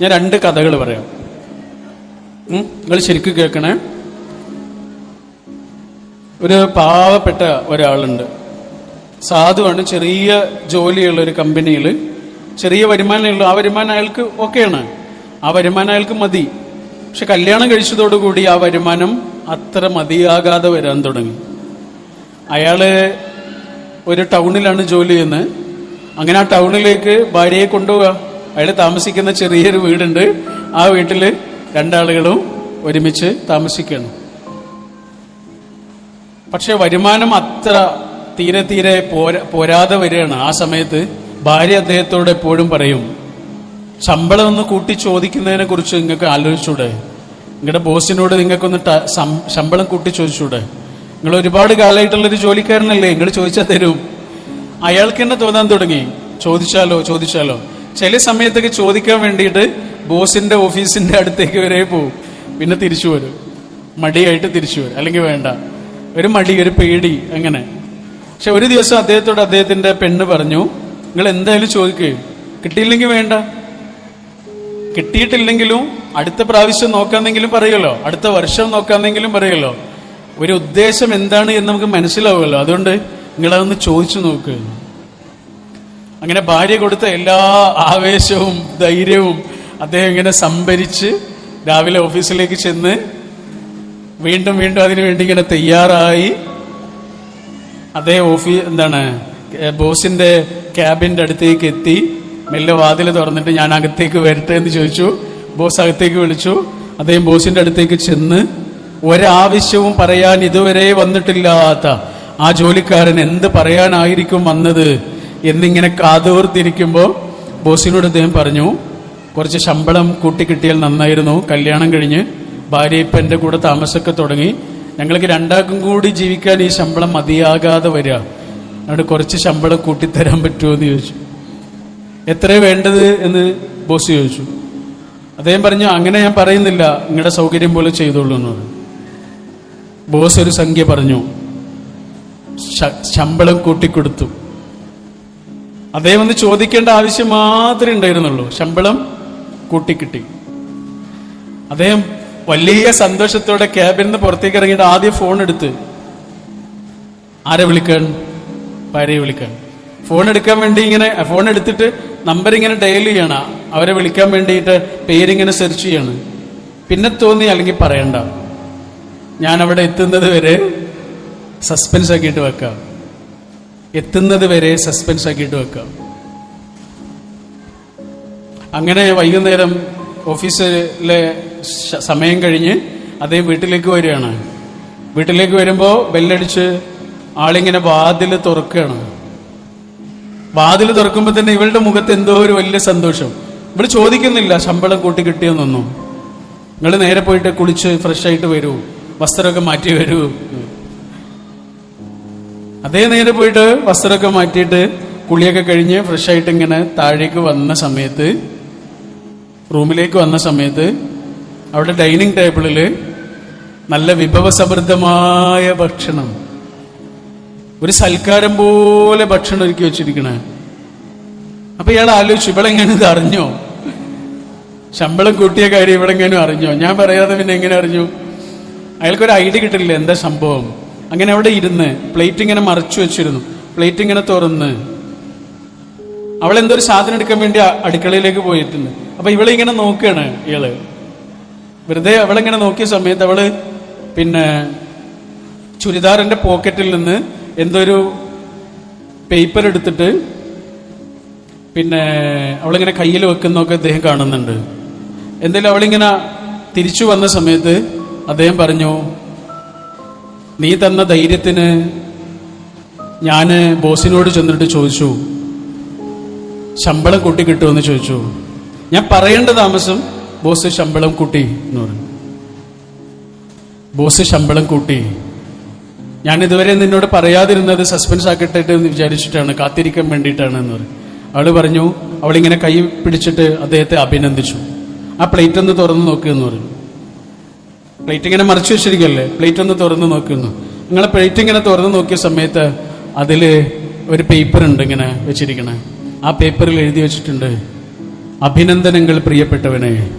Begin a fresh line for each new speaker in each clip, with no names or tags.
ഞാൻ രണ്ട് കഥകൾ പറയാം. നിങ്ങൾ ശരിക്കും കേൾക്കണേ? ഒരു പാവപ്പെട്ട ഒരാളുണ്ട്. സാധുവാണ് ചെറിയ ജോലിയുള്ള ഒരു കമ്പനിയിൽ ചെറിയ വരുമാനമുള്ള ആ വരുമാനം അയാൾക്ക് ഓക്കെയാണ്. ആ വരുമാനം അയാൾക്ക് മതി. പക്ഷെ കല്യാണം കഴിച്ചതോടുകൂടി ആ വരുമാനം അത്ര മതിയാകാതെ വരാൻ തുടങ്ങി. അയാൾ ഒരു ടൗണിലാണ് ജോലി ചെയ്യുന്നത്. അങ്ങനെ ആ ടൗണിലേക്ക് ഭാര്യയെ കൊണ്ടുപോവുക. അയാൾ താമസിക്കുന്ന ചെറിയൊരു വീടുണ്ട്. ആ വീട്ടിൽ രണ്ടാളുകളും ഒരുമിച്ച് താമസിക്കണം പക്ഷെ വരുമാനം അത്ര തീരെ തീരെ പോരാ പോരാതെ വരികയാണ്. ആ സമയത്ത് ഭാര്യ അദ്ദേഹത്തോട് എപ്പോഴും പറയും ശമ്പളം ഒന്ന് കൂട്ടി ചോദിക്കുന്നതിനെ കുറിച്ച് നിങ്ങൾക്ക് ആലോചിച്ചൂടെ? നിങ്ങളുടെ ബോസിനോട് നിങ്ങൾക്കൊന്ന് ശമ്പളം കൂട്ടി ചോദിച്ചൂടെ? നിങ്ങൾ ഒരുപാട് കാലമായിട്ടുള്ളൊരു ജോലിക്കാരനല്ലേ? നിങ്ങൾ ചോദിച്ചാൽ തരും. അയാൾക്ക് തന്നെ തോന്നാൻ തുടങ്ങി. ചോദിച്ചാലോ ചോദിച്ചാലോ. ചില സമയത്തൊക്കെ ചോദിക്കാൻ വേണ്ടിയിട്ട് ബോസിന്റെ ഓഫീസിന്റെ അടുത്തേക്ക് വരെ പോവും. പിന്നെ തിരിച്ചു വരും. മടിയായിട്ട് തിരിച്ചു വരും. അല്ലെങ്കിൽ വേണ്ട. ഒരു മടി ഒരു പേടി അങ്ങനെ. പക്ഷെ ഒരു ദിവസം അദ്ദേഹത്തോട് അദ്ദേഹത്തിന്റെ പെണ്ണ് പറഞ്ഞു നിങ്ങൾ എന്തായാലും ചോദിക്കുകയും കിട്ടിയില്ലെങ്കിൽ വേണ്ട. കിട്ടിയിട്ടില്ലെങ്കിലും അടുത്ത പ്രാവശ്യം നോക്കാന്നെങ്കിലും പറയുമല്ലോ. അടുത്ത വർഷം നോക്കാന്നെങ്കിലും പറയുമല്ലോ. ഒരു ഉദ്ദേശം എന്താണ് എന്ന് നമുക്ക് മനസ്സിലാവുമല്ലോ. അതുകൊണ്ട് നിങ്ങളതൊന്ന് ചോദിച്ചു നോക്ക്. അങ്ങനെ ഭാര്യ കൊടുത്ത എല്ലാ ആവേശവും ധൈര്യവും അദ്ദേഹം ഇങ്ങനെ സംഭരിച്ച് രാവിലെ ഓഫീസിലേക്ക് ചെന്ന് വീണ്ടും വീണ്ടും അതിനു വേണ്ടി ഇങ്ങനെ തയ്യാറായി. അദ്ദേഹം ഓഫീസ് എന്താണ് ബോസിന്റെ ക്യാബിന്റെ അടുത്തേക്ക് എത്തി. മെല്ലെ വാതിൽ തുറന്നിട്ട് ഞാൻ അകത്തേക്ക് വരട്ടെ എന്ന് ചോദിച്ചു. ബോസ് അകത്തേക്ക് വിളിച്ചു. അദ്ദേഹം ബോസിന്റെ അടുത്തേക്ക് ചെന്ന് ഒരാവശ്യവും പറയാൻ ഇതുവരെ വന്നിട്ടില്ലാത്ത ആ ജോലിക്കാരൻ എന്ത് പറയാനായിരിക്കും വന്നത്? എന്നിങ്ങനെ കാതോർത്തിരിക്കുമ്പോൾ ബോസിനോട് അദ്ദേഹം പറഞ്ഞു കുറച്ച് ശമ്പളം കൂട്ടി കിട്ടിയാൽ നന്നായിരുന്നു. കല്യാണം കഴിഞ്ഞ് ഭാര്യ ഇപ്പം എന്റെ കൂടെ താമസമൊക്കെ തുടങ്ങി. ഞങ്ങൾക്ക് രണ്ടാക്കും കൂടി ജീവിക്കാൻ ഈ ശമ്പളം മതിയാകാതെ വരിക. അതുകൊണ്ട് കുറച്ച് ശമ്പളം കൂട്ടിത്തരാൻ പറ്റുമോ എന്ന് ചോദിച്ചു. എത്ര വേണ്ടത്? എന്ന് ബോസ് ചോദിച്ചു. അദ്ദേഹം പറഞ്ഞു അങ്ങനെ ഞാൻ പറയുന്നില്ല. നിങ്ങളുടെ സൗകര്യം പോലെ ചെയ്തോളൂ എന്ന് ബോസ് ഒരു സംഖ്യ പറഞ്ഞു. ശമ്പളം കൂട്ടിക്കൊടുത്തു. അദ്ദേഹം ഒന്ന് ചോദിക്കേണ്ട ആവശ്യം മാത്രമേ ഉണ്ടായിരുന്നുള്ളൂ. ശമ്പളം കൂട്ടിക്കിട്ടി. അദ്ദേഹം വലിയ സന്തോഷത്തോടെ ക്യാബിൽ നിന്ന് പുറത്തേക്ക് ഇറങ്ങിയിട്ട് ആദ്യം ഫോൺ എടുത്ത് ആരെ വിളിക്കാൻ? ഭാര്യയെ വിളിക്കാൻ? ഫോൺ എടുക്കാൻ വേണ്ടി ഇങ്ങനെ ഫോൺ എടുത്തിട്ട് നമ്പർ ഇങ്ങനെ ഡയൽ ചെയ്യണം. അവരെ വിളിക്കാൻ വേണ്ടിയിട്ട് പേരിങ്ങനെ സെർച്ച് ചെയ്യാണ്. പിന്നെ തോന്നി അല്ലെങ്കിൽ പറയണ്ട. ഞാൻ അവിടെ എത്തുന്നത് വരെ സസ്പെൻസ് ആക്കിയിട്ട് വെക്കാം. എത്തുന്നത് വരെ സസ്പെൻസ് ആക്കിയിട്ട് വെക്കാം അങ്ങനെ വൈകുന്നേരം ഓഫീസിലെ സമയം കഴിഞ്ഞ് അദ്ദേഹം വീട്ടിലേക്ക് വരികയാണ്. വീട്ടിലേക്ക് വരുമ്പോൾ ബെല്ലടിച്ച് ആളിങ്ങനെ വാതിൽ തുറക്കുകയാണ്. വാതിൽ തുറക്കുമ്പോൾ തന്നെ ഇവളുടെ മുഖത്ത് എന്തോ ഒരു വലിയ സന്തോഷം. ഇവൾ ചോദിക്കുന്നില്ല ശമ്പളം കൂട്ടി കിട്ടിയെന്നൊന്നും നിങ്ങൾ നേരെ പോയിട്ട് കുളിച്ച് ഫ്രഷ് ആയിട്ട് വരൂ. വസ്ത്രമൊക്കെ മാറ്റി വരൂ. അതേ നേരെ പോയിട്ട് വസ്ത്രമൊക്കെ മാറ്റിയിട്ട് കുളിയൊക്കെ കഴിഞ്ഞ് ഫ്രഷ് ആയിട്ട് ഇങ്ങനെ താഴേക്ക് വന്ന സമയത്ത് റൂമിലേക്ക് വന്ന സമയത്ത് അവിടെ ഡൈനിങ് ടേബിളിൽ നല്ല വിഭവസമൃദ്ധമായ ഭക്ഷണം. ഒരു സൽക്കാരം പോലെ ഭക്ഷണം ഒരുക്കി വെച്ചിരിക്കണേ. അപ്പൊ ഇയാൾ ആലോചിച്ചു ഇവളെങ്ങനെ ഇത് അറിഞ്ഞോ? ശമ്പളം കൂട്ടിയ കാര്യം ഇവളെങ്ങനും അറിഞ്ഞോ? ഞാൻ പറയാതെ പിന്നെ എങ്ങനെ അറിഞ്ഞു? അയാൾക്കൊരു ഐഡിയ കിട്ടില്ല എന്താ സംഭവം. അങ്ങനെ അവിടെ ഇരുന്ന് പ്ലേറ്റ് ഇങ്ങനെ മറച്ചു വെച്ചിരുന്നു. പ്ലേറ്റ് ഇങ്ങനെ തുറന്ന്. അവൾ എന്തോ ഒരു സാധനം എടുക്കാൻ വേണ്ടി അടുക്കളയിലേക്ക് പോയിട്ടുണ്ട്. അപ്പൊ ഇവളെ ഇങ്ങനെ നോക്കുകയാണ് ഇയാൾ. വെറുതെ അവളിങ്ങനെ നോക്കിയ സമയത്ത് അവൾ പിന്നെ ചുരിദാറിന്റെ പോക്കറ്റിൽ നിന്ന് എന്തോ ഒരു പേപ്പർ എടുത്തിട്ട് പിന്നെ അവളിങ്ങനെ കയ്യിൽ വെക്കുന്നൊക്കെ അദ്ദേഹം കാണുന്നുണ്ട്. എന്തായാലും അവളിങ്ങനെ തിരിച്ചു വന്ന സമയത്ത് അദ്ദേഹം പറഞ്ഞു നീ തന്ന ധൈര്യത്തിന് ഞാൻ ബോസിനോട് ചെന്നിട്ട് ചോദിച്ചു ശമ്പളം കൂട്ടി കിട്ടുമെന്ന് ചോദിച്ചു. ഞാൻ പറയേണ്ട താമസം ബോസ് ശമ്പളം കൂട്ടി എന്ന് പറഞ്ഞു. ബോസ് ശമ്പളം കൂട്ടി. ഞാൻ ഇതുവരെ നിന്നോട് പറയാതിരുന്നത് സസ്പെൻസ് ആക്കട്ടെ എന്ന് വിചാരിച്ചിട്ടാണ് കാത്തിരിക്കാൻ വേണ്ടിയിട്ടാണ് എന്ന് പറഞ്ഞു. അവൾ പറഞ്ഞു അവളിങ്ങനെ കൈ പിടിച്ചിട്ട് അദ്ദേഹത്തെ അഭിനന്ദിച്ചു. ആ പ്ലേറ്റ് ഒന്ന് തുറന്നു നോക്കുക എന്ന് പറഞ്ഞു. പ്ലേറ്റ് ഇങ്ങനെ മറിച്ചു വെച്ചിരിക്കല്ലേ പ്ലേറ്റ് ഒന്ന് തുറന്നു നോക്കുന്നു. നിങ്ങളെ പ്ലേറ്റ് ഇങ്ങനെ തുറന്നു നോക്കിയ സമയത്ത് അതിൽ ഒരു പേപ്പർ ഉണ്ട് ഇങ്ങനെ വെച്ചിരിക്കണേ. ആ പേപ്പറിൽ എഴുതി വെച്ചിട്ടുണ്ട് അഭിനന്ദനങ്ങൾ പ്രിയപ്പെട്ടവനെ.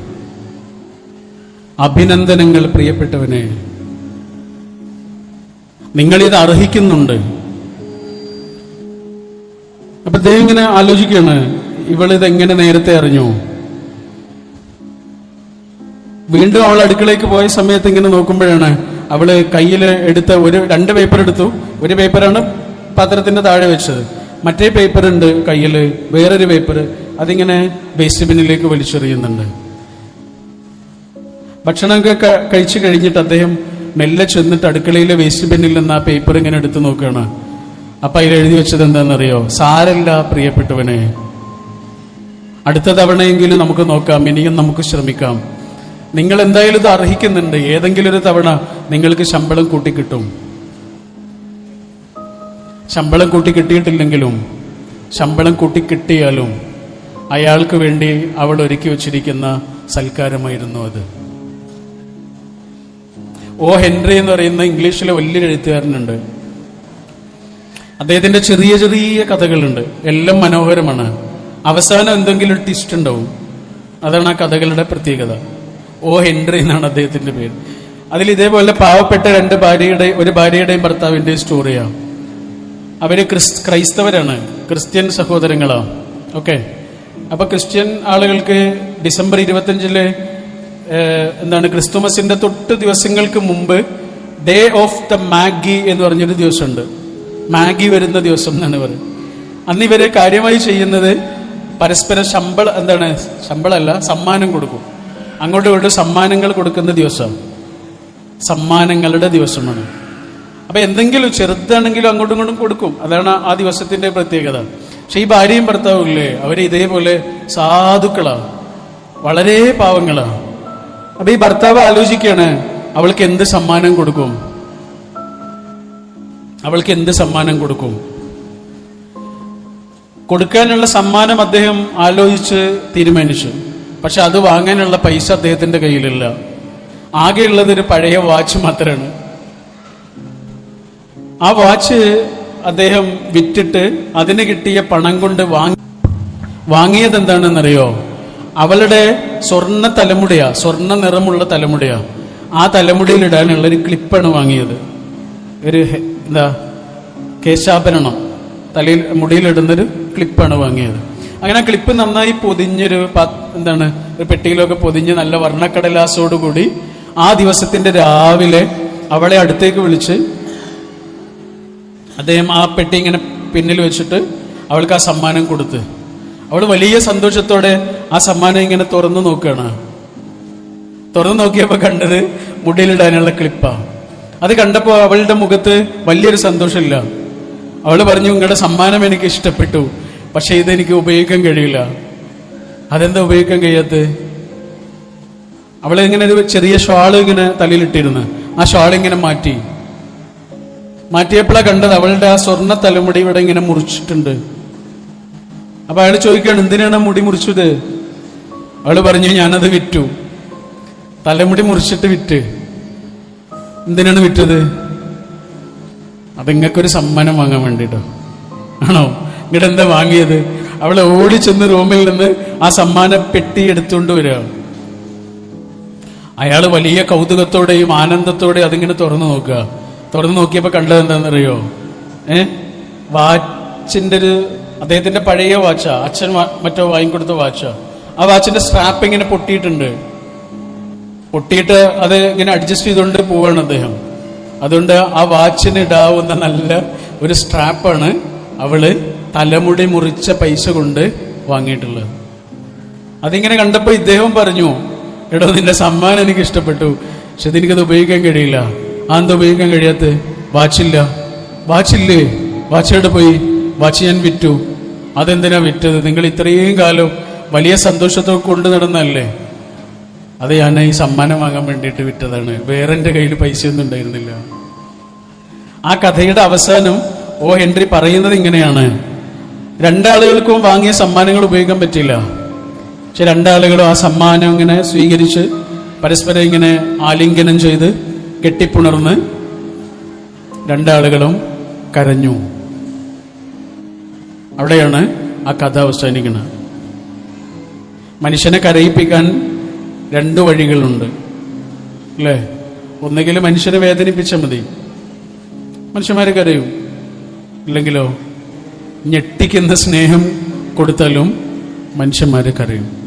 അഭിനന്ദനങ്ങൾ പ്രിയപ്പെട്ടവനെ. നിങ്ങളിത് അർഹിക്കുന്നുണ്ട്. അപ്പൊ ദൈവം ഇങ്ങനെ ആലോചിക്കുകയാണ് ഇവളിത് എങ്ങനെ നേരത്തെ അറിഞ്ഞു? വീണ്ടും അവൾ അടുക്കളയ്ക്ക് പോയ സമയത്ത് ഇങ്ങനെ നോക്കുമ്പോഴാണ് അവൾ കയ്യിൽ എടുത്ത ഒരു രണ്ട് പേപ്പർ എടുത്തു. ഒരു പേപ്പറാണ് പാത്രത്തിന്റെ താഴെ വെച്ചത്. മറ്റേ പേപ്പർ ഉണ്ട് കയ്യിൽ വേറൊരു പേപ്പർ അതിങ്ങനെ വേസ്റ്റ് ബിന്നിലേക്ക് വലിച്ചെറിയുന്നുണ്ട്. ഭക്ഷണമൊക്കെ കഴിച്ചു കഴിഞ്ഞിട്ട് അദ്ദേഹം മെല്ലെ ചെന്നിട്ട് അടുക്കളയിലെ വേസ്റ്റ് ബിന്നിൽ നിന്ന് ആ പേപ്പർ ഇങ്ങനെ എടുത്തു നോക്കുകയാണ്. അപ്പൊ അതിൽ എഴുതി വെച്ചത് എന്താണെന്നറിയോ? സാരല്ല പ്രിയപ്പെട്ടവനെ അടുത്ത തവണയെങ്കിലും നമുക്ക് നോക്കാം ഇനിയും നമുക്ക് ശ്രമിക്കാം. നിങ്ങൾ എന്തായാലും ഇത് അർഹിക്കുന്നുണ്ട്. ഏതെങ്കിലും ഒരു തവണ നിങ്ങൾക്ക് ശമ്പളം കൂട്ടിക്കിട്ടും. ശമ്പളം കൂട്ടി കിട്ടിയിട്ടില്ലെങ്കിലും ശമ്പളം കൂട്ടി കിട്ടിയാലും അയാൾക്ക് വേണ്ടി അവൾ ഒരുക്കി വെച്ചിരിക്കുന്ന സൽക്കാരമായിരുന്നു അത്. ഓ ഹെൻറി എന്ന് പറയുന്ന ഇംഗ്ലീഷിലെ വലിയൊരു എഴുത്തുകാരനുണ്ട്. അദ്ദേഹത്തിന്റെ ചെറിയ ചെറിയ കഥകളുണ്ട്. എല്ലാം മനോഹരമാണ്. അവസാനം എന്തെങ്കിലും ട്വിസ്റ്റ് ഉണ്ടാവും. അതാണ് ആ കഥകളുടെ പ്രത്യേകത. ഓ ഹെൻറി എന്നാണ് അദ്ദേഹത്തിന്റെ പേര്. അതിൽ ഇതേപോലെ പാവപ്പെട്ട രണ്ട് ഭാര്യയുടെ ഒരു ഭാര്യയുടെയും ഭർത്താവിന്റെയും സ്റ്റോറിയാണ് അവർ ക്രിസ് ക്രൈസ്തവരാണ്. ക്രിസ്ത്യൻ സഹോദരങ്ങളാണ് ഓക്കെ. അപ്പൊ ക്രിസ്ത്യൻ ആളുകൾക്ക് ഡിസംബർ ഇരുപത്തിയഞ്ചിൽ എന്താണ് ക്രിസ്തുമസിന്റെ തൊട്ട് ദിവസങ്ങൾക്ക് മുമ്പ് ഡേ ഓഫ് ദ മാഗി എന്ന് പറഞ്ഞൊരു ദിവസമുണ്ട്. മാഗി വരുന്ന ദിവസം എന്നാണ് പറയുന്നത്. അന്ന് ഇവർ കാര്യമായി ചെയ്യുന്നത് പരസ്പരം ശമ്പളം എന്താണ് ശമ്പളമല്ല സമ്മാനം കൊടുക്കും. അങ്ങോട്ടും ഇങ്ങോട്ടും സമ്മാനങ്ങൾ കൊടുക്കുന്ന ദിവസം. സമ്മാനങ്ങളുടെ ദിവസമാണ്. അപ്പൊ എന്തെങ്കിലും ചെറുതാണെങ്കിലും അങ്ങോട്ടും ഇങ്ങോട്ടും കൊടുക്കും. അതാണ് ആ ദിവസത്തിന്റെ പ്രത്യേകത. പക്ഷെ ഈ ഭാര്യയും ഭർത്താവും ഇല്ലേ? അവർ ഇതേപോലെ സാധുക്കളാണ്. വളരെ പാവങ്ങളാണ്. അപ്പൊ ഈ ഭർത്താവ് ആലോചിക്കുകയാണ് അവൾക്ക് എന്ത് സമ്മാനം കൊടുക്കും? അവൾക്ക് എന്ത് സമ്മാനം കൊടുക്കും? കൊടുക്കാനുള്ള സമ്മാനം അദ്ദേഹം ആലോചിച്ച് തീരുമാനിച്ചു. പക്ഷെ അത് വാങ്ങാനുള്ള പൈസ അദ്ദേഹത്തിന്റെ കയ്യിലില്ല. ആകെയുള്ളത് ഒരു പഴയ വാച്ച് മാത്രമാണ് ആ വാച്ച് അദ്ദേഹം വിറ്റിട്ട് അതിന് കിട്ടിയ പണം കൊണ്ട് വാങ്ങി വാങ്ങിയത് എന്താണെന്നറിയോ അവളുടെ സ്വർണ തലമുടിയാ സ്വർണ നിറമുള്ള തലമുടിയാ. ആ തലമുടിയിൽ ഇടാനുള്ള ഒരു ക്ലിപ്പാണ് വാങ്ങിയത്. ഒരു എന്താ കേശാഭരണം. തലയിൽ മുടിയിലിടുന്നൊരു ക്ലിപ്പാണ് വാങ്ങിയത്. അങ്ങനെ ക്ലിപ്പ് നന്നായി പൊതിഞ്ഞൊരു എന്താണ് ഒരു പെട്ടിയിലൊക്കെ പൊതിഞ്ഞ് നല്ല വർണക്കടലാസോടുകൂടി ആ ദിവസത്തിന്റെ രാവിലെ അവളെ അടുത്തേക്ക് വിളിച്ച് അദ്ദേഹം ആ പെട്ടി ഇങ്ങനെ പിന്നിൽ വെച്ചിട്ട് അവൾക്ക് ആ സമ്മാനം കൊടുത്ത്. അവൾ വലിയ സന്തോഷത്തോടെ ആ സമ്മാനം ഇങ്ങനെ തുറന്നു നോക്കുകയാണ്. തുറന്നു നോക്കിയപ്പോൾ കണ്ടത് മുടിയിലിടാനുള്ള ക്ലിപ്പാ അത് കണ്ടപ്പോൾ അവളുടെ മുഖത്ത് വലിയൊരു സന്തോഷമില്ല. അവൾ പറഞ്ഞു നിങ്ങളുടെ സമ്മാനം എനിക്ക് ഇഷ്ടപ്പെട്ടു. പക്ഷെ ഇതെനിക്ക് ഉപയോഗിക്കാൻ കഴിയില്ല. അതെന്താ ഉപയോഗിക്കാൻ കഴിയാത്ത അവളെ ഇങ്ങനെ ഒരു ചെറിയ ഷാൾ ഇങ്ങനെ തലയിലിട്ടിരുന്നു ആ ഷാൾ ഇങ്ങനെ മാറ്റി. മാറ്റിയപ്പോഴാണ് കണ്ടത് അവളുടെ ആ സ്വർണ തലമുടി ഇവിടെ ഇങ്ങനെ മുറിച്ചിട്ടുണ്ട്. അപ്പൊ അയാൾ ചോദിക്കുകയാണ് എന്തിനാണ് മുടി മുറിച്ചത്? അവൾ പറഞ്ഞു ഞാനത് വിറ്റു. തലമുടി മുറിച്ചിട്ട് വിറ്റ്. എന്തിനാണ് വിറ്റത്? അത് നിങ്ങൾക്കൊരു സമ്മാനം വാങ്ങാൻ വേണ്ടിട്ടോ. ആണോ? ഇങ്ങടെ എന്താ വാങ്ങിയത്. അവളെ ഓടി ചെന്ന് റൂമിൽ നിന്ന് ആ സമ്മാന പെട്ടി എടുത്തുകൊണ്ട് വരിക. അയാൾ വലിയ കൗതുകത്തോടെയും ആനന്ദത്തോടെയും അതിങ്ങനെ തുറന്നു നോക്കുക. തുറന്നു നോക്കിയപ്പോൾ കണ്ടത് എന്താണെന്നറിയോ? ഏ? വാച്ചിന്റെ ഒരു അദ്ദേഹത്തിന്റെ പഴയ വാച്ചാ അച്ഛൻ മറ്റോ വാങ്ങിക്കൊടുത്ത വാച്ചാ. ആ വാച്ചിന്റെ സ്ട്രാപ്പ് ഇങ്ങനെ പൊട്ടിയിട്ടുണ്ട്. പൊട്ടിയിട്ട് അത് ഇങ്ങനെ അഡ്ജസ്റ്റ് ചെയ്തുകൊണ്ട് പോവാണ് അദ്ദേഹം. അതുകൊണ്ട് ആ വാച്ചിന് ഇടാവുന്ന നല്ല ഒരു സ്ട്രാപ്പാണ് അവൾ. തലമുടി മുറിച്ച പൈസ കൊണ്ട് വാങ്ങിയിട്ടുള്ളത്. അതിങ്ങനെ കണ്ടപ്പോൾ ഇദ്ദേഹം പറഞ്ഞു എടോ നിന്റെ സമ്മാനം എനിക്ക് ഇഷ്ടപ്പെട്ടു. പക്ഷെ എനിക്കത് ഉപയോഗിക്കാൻ കഴിയില്ല. ആ എന്താ ഉപയോഗിക്കാൻ കഴിയാത്ത വാച്ചില്ല. വാച്ചില്ലേ? വാച്ച് എവിടെ പോയി? വാച്ച് ഞാൻ വിറ്റു. അതെന്തിനാ വിറ്റത്? നിങ്ങൾ ഇത്രയും കാലം വലിയ സന്തോഷത്തോടെ കൊണ്ടു നടന്നല്ലേ അത് ഞാൻ ഈ സമ്മാനം വാങ്ങാൻ വേണ്ടിയിട്ട് വിറ്റതാണ്. വേറെ എന്റെ കയ്യിൽ ഒന്നും ഉണ്ടായിരുന്നില്ല. ആ കഥയുടെ അവസാനം ഓ ഹെൻറി പറയുന്നത് ഇങ്ങനെയാണ്. രണ്ടാളുകൾക്കും വാങ്ങിയ സമ്മാനങ്ങൾ ഉപയോഗിക്കാൻ പറ്റില്ല പക്ഷെ രണ്ടാളുകളും ആ സമ്മാനം ഇങ്ങനെ സ്വീകരിച്ച് പരസ്പരം ഇങ്ങനെ ആലിംഗനം ചെയ്ത് കെട്ടിപ്പുണർന്ന് രണ്ടാളുകളും കരഞ്ഞു. അവിടെയാണ് ആ കഥ അവസാനിക്കുന്നത്. മനുഷ്യനെ കരയിപ്പിക്കാൻ രണ്ട് വഴികളുണ്ട്. അല്ലേ? ഒന്നുകിൽ മനുഷ്യനെ വേദനിപ്പിച്ചാൽ മതി. മനുഷ്യന്മാരെ കരയും. ഇല്ലെങ്കിലോ? ഞെട്ടിക്കുന്ന സ്നേഹം കൊടുത്താലും മനുഷ്യന്മാരെ കരയും.